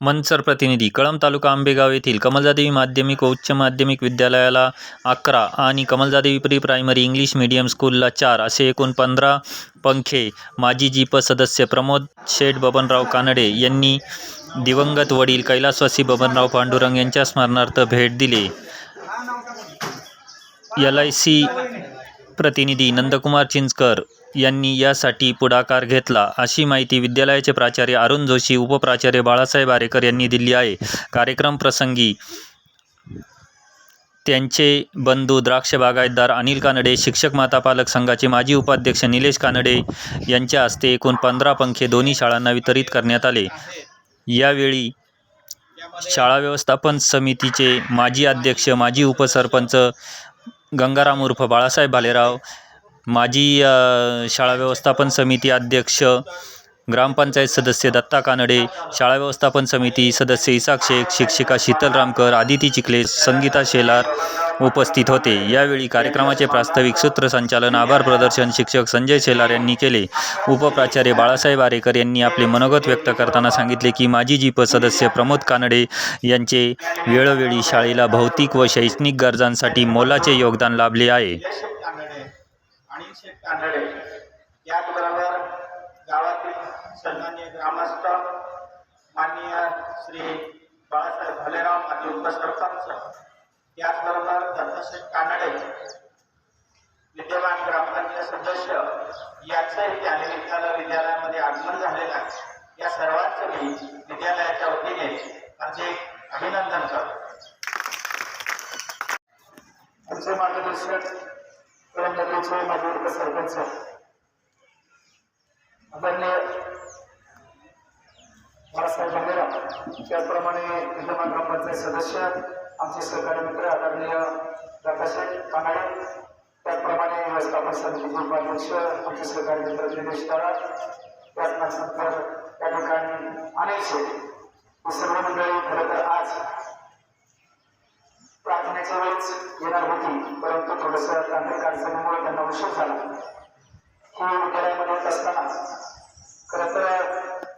मनसर प्रतिनिधी कळंब तालुका आंबेगाव येथील कमलजादेवी माध्यमिक व उच्च माध्यमिक विद्यालयाला अकरा आणि Kamaljadevi pre primary English medium स्कूलला चार असे एकूण पंधरा पंखे माजी जीप सदस्य प्रमोद शेठ बबनराव कानडे यांनी दिवंगत वडील कैलासवासी बबनराव पांडुरंग यांच्या स्मरणार्थ भेट दिली. एल आय सी प्रतिनिधी नंदकुमार चिंचकर यांनी यासाठी पुढाकार घेतला. अशी माहिती विद्यालयाचे प्राचार्य अरुण जोशी उपप्राचार्य बाळासाहेब आरेकर यांनी दिली आहे. कार्यक्रम प्रसंगी त्यांचे बंधू द्राक्ष बागायतदार अनिल कानडे शिक्षक माता पालक संघाचे माजी उपाध्यक्ष निलेश कानडे यांच्या हस्ते एकूण पंधरा पंखे दोन्ही शाळांना वितरित करण्यात आले. यावेळी शाळा व्यवस्थापन समितीचे माजी अध्यक्ष माजी उपसरपंच गंगाराम उर्फ बाळासाहेब भालेराव माजी शाळा व्यवस्थापन समिती अध्यक्ष ग्रामपंचायत सदस्य दत्ता कानडे शाळा व्यवस्थापन समिती सदस्य इसाक शेख शिक्षिका शीतल रामकर आदिती चिखले संगीता शेलार उपस्थित होते. यावेळी कार्यक्रमाचे प्रास्ताविक सूत्रसंचालन आभार प्रदर्शन शिक्षक संजय शेलार यांनी केले. उपप्राचार्य बाळासाहेब आरेकर यांनी आपले मनोगत व्यक्त करताना सांगितले की माजी जीप सदस्य प्रमोद कानडे यांचे वेळोवेळी शाळेला भौतिक व शैक्षणिक गरजांसाठी मोलाचे योगदान लाभले आहे. शेठ कानडे. याचबरोबर गावातील सन्मान्य ग्रामस्थ माननीय श्री बाळासाहेब भालेराव माजी उपसरपंच याचबरोबर दत्तशेठ कानडे विद्यमान ग्रामपंचायत सदस्य याचंही त्या निमित्तानं विद्यालयामध्ये आगमन झालेलं आहे. या सर्वांचं मी विद्यालयाच्या वतीने हार्दिक अभिनंदन करतो आमचे मार्गदर्शक कळंबीचे माजी उपसरपंच आदरणीय बाळासाहेब भालेराव त्याचप्रमाणे विद्यमान ग्रामपंचायत सदस्य आमचे सहकारी मित्र आदरणीय दादासाहेब कानाडे त्याचप्रमाणे व्यवस्थापन समितीचे उपाध्यक्ष आमचे सहकारी मित्र दिनेश कराड त्याचनंतर त्या ठिकाणी अनेक शेती सर्व मंडळी खरं तर आज येणार होती परंतु थोडस तांत्रिक अडचणीमुळे त्यांना उशीर झाला. ही विद्यालयामध्ये येत असताना. खरं तर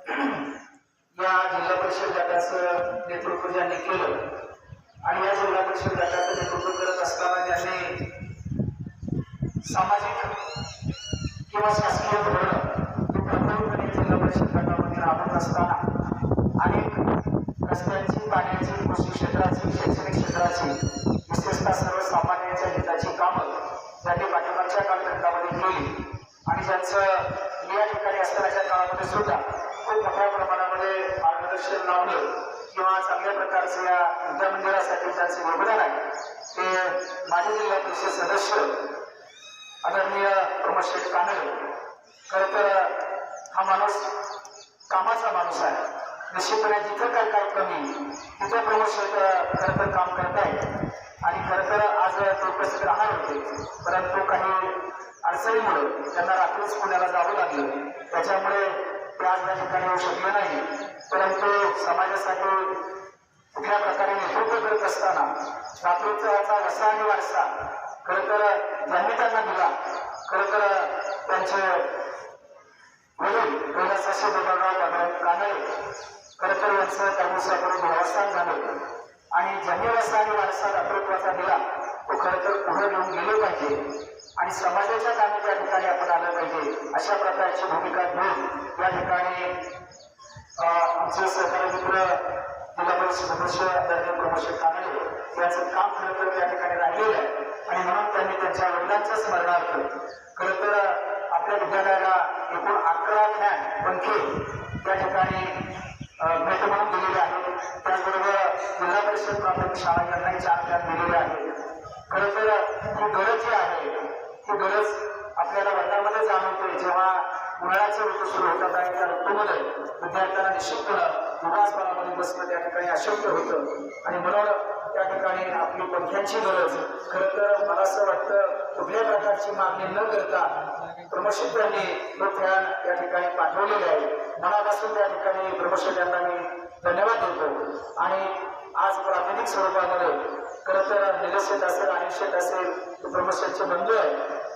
या जिल्हा परिषद गटाचं नेतृत्व ज्यांनी केलं आणि या जिल्हा परिषद गटाचं नेतृत्व करत असताना त्यांनी सामाजिक किंवा शासकीय धोरण हे प्रभावीपणे जिल्हा परिषद गटामध्ये राबवत असताना अनेक रस्त्यांची पाण्याची कृषी क्षेत्राची शैक्षणिक क्षेत्राची विशेषतः सर्वसामान्यांच्या हिताची कामं त्यांनी पाठिंबाच्या कालखंडामध्ये केली. आणि ज्यांचं या ठिकाणी असतानाच्या काळामध्ये सुद्धा खूप मोठ्या प्रमाणामध्ये मार्गदर्शन लावलं किंवा चांगल्या प्रकारचं या विद्यामंदिरासाठी ज्यांचं योगदान आहे ते माजी जिल्हा परिषद सदस्य आदरणीय प्रमोद शेठ कानडे. खरं तर हा माणूस कामाचा माणूस आहे. निश्चितपणे जिथं काय काय कमी तिथं प्रमोद शेठ खरं तर काम करत आणि खरं तर आज तो उपस्थित राहणार होते परंतु काही अडचणीमुळे त्यांना रात्रीच पुण्याला जावं लागलं. त्याच्यामुळे ते आज त्या ठिकाणी येऊ शकले नाही. परंतु समाजासाठी कुठल्या प्रकारे नेतृत्व करत असताना रात्रोत्सवाचा वसा आणि वारसा खरं तर ज्यांनी त्यांना दिला खरं तर त्यांचे वडील कैलासाशी बबनराव कानडे खरं तर यांचं काही दिवसापूर्वी झालं आणि ज्यांनी वसा आणि वारसा दातृत्वाचा दिला तो खरं तर पुढे घेऊन गेलो पाहिजे. आणि समाजाच्या कामी त्या ठिकाणी आपण आलं पाहिजे अशा प्रकारची भूमिका घेऊन या ठिकाणी आमचे सहकारी मित्र जिल्हा परिषद सदस्य आदरणीय प्रमोद कानडे यांचं काम खरं तर त्या ठिकाणी राहिलेलं आहे. आणि म्हणून त्यांनी त्यांच्या वडिलांच्या स्मरणार्थ खरं तर आपल्या विद्यालयाला एकूण अकरा फॅन पंखे त्या ठिकाणी अं, भेट म्हणून दिलेले आहेत त्याचबरोबर शिक्षण प्राथमिक शाळा यांनाही चार त्यात दिलेले आहेत. खरं तर ही गरज जी आहे ही गरज आपल्याला वर्गामध्ये जाणवते. जेव्हा उन्हाळ्याचे ऋतू सुरू होतात आणि त्या ऋतूमध्ये विद्यार्थ्यांना निश्चितपणे दिवसभरामध्ये बसणं त्या ठिकाणी अशक्य होतं. आणि म्हणून त्या ठिकाणी आपली पंख्यांची गरज खरं तर मला असं वाटतं कुठल्याही प्रकारची मागणी न करता प्रमोशन यांनी तो फॅन त्या ठिकाणी पाठवलेले आहे. मनापासून त्या ठिकाणी प्रमोशन मी धन्यवाद देतो आणि आज प्राथमिक स्वरूपामध्ये खरं तर निलेश असेल अनिल असेल ते प्रमोशनचे बंधू आहे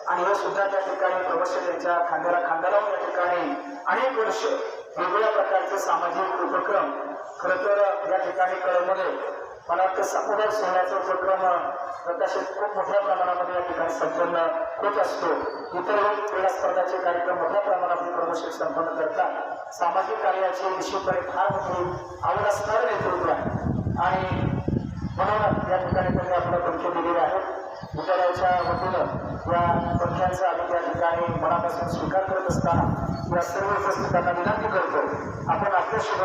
आणि हे सुद्धा त्या ठिकाणी प्रमोशन यांच्या खांद्याला खांद्याला या ठिकाणी अनेक वर्ष वेगवेगळ्या प्रकारचे सामाजिक उपक्रम खरं तर या ठिकाणी कळमध्ये मला वाटतं सामुदायिक सोहळ्याचा उपक्रम प्रकाशित खूप मोठ्या प्रमाणामध्ये या ठिकाणी संपन्न होत असतो. इतरही क्रीडा स्पर्धाचे कार्यक्रम मोठ्या प्रमाणात प्रमोशन संपन्न करतात. सामाजिक कार्याचे विश्वकडे फार मोठी आवड असणारं नेतृत्व आहे. आणि म्हणून या ठिकाणी त्यांनी आपलं पंखे दिलेले आहेत. विद्यालयाच्या वतीनं या पंख्यांचा आम्ही त्या ठिकाणी मनापासून स्वीकार करत असताना या सर्व उपस्थितांना विनंती करतो आपण आपले शुभ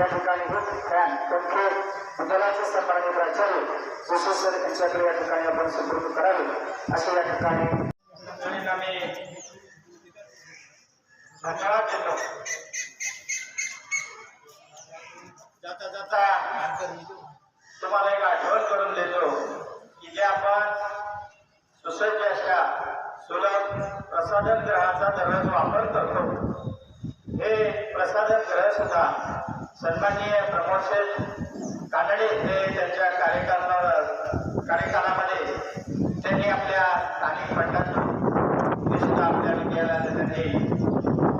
या ठिकाणी हे फॅन पंखे विद्यालयाचे सन्माननीय प्राचार्य जोशी सर यांच्याकडे या ठिकाणी आपण सुपूर्द करावे असे या ठिकाणी मुलींना मी धन्यवाद देतो जाता जाता तुम्हाला एक करून देतो. की जे आपण सुसज्ज अशा सुलभ प्रसाधन ग्रहाचा दररोज वापर करतो. हे प्रसाधन ग्रह सुद्धा सन्माननीय प्रमोद कानडे हे त्यांच्या कार्यकालावर कार्यकालामध्ये त्यांनी आपल्या स्थानिक फंडातून हे सुद्धा आपल्या विद्यालयाला त्यांनी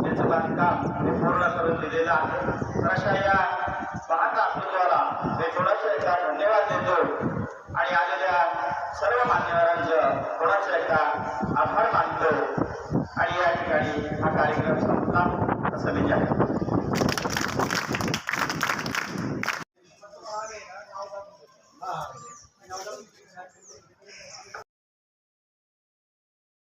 त्याचं बांधकाम हे पूर्ण करून दिलेलं आहे. तर अशा या महान फुलेवाला मी थोडासा एकदा धन्यवाद देतो. आणि आलेल्या सर्व मान्यवरांचं थोडासा एकदा आभार मानतो. आणि या ठिकाणी हा कार्यक्रम संपला. असं मी जाहीर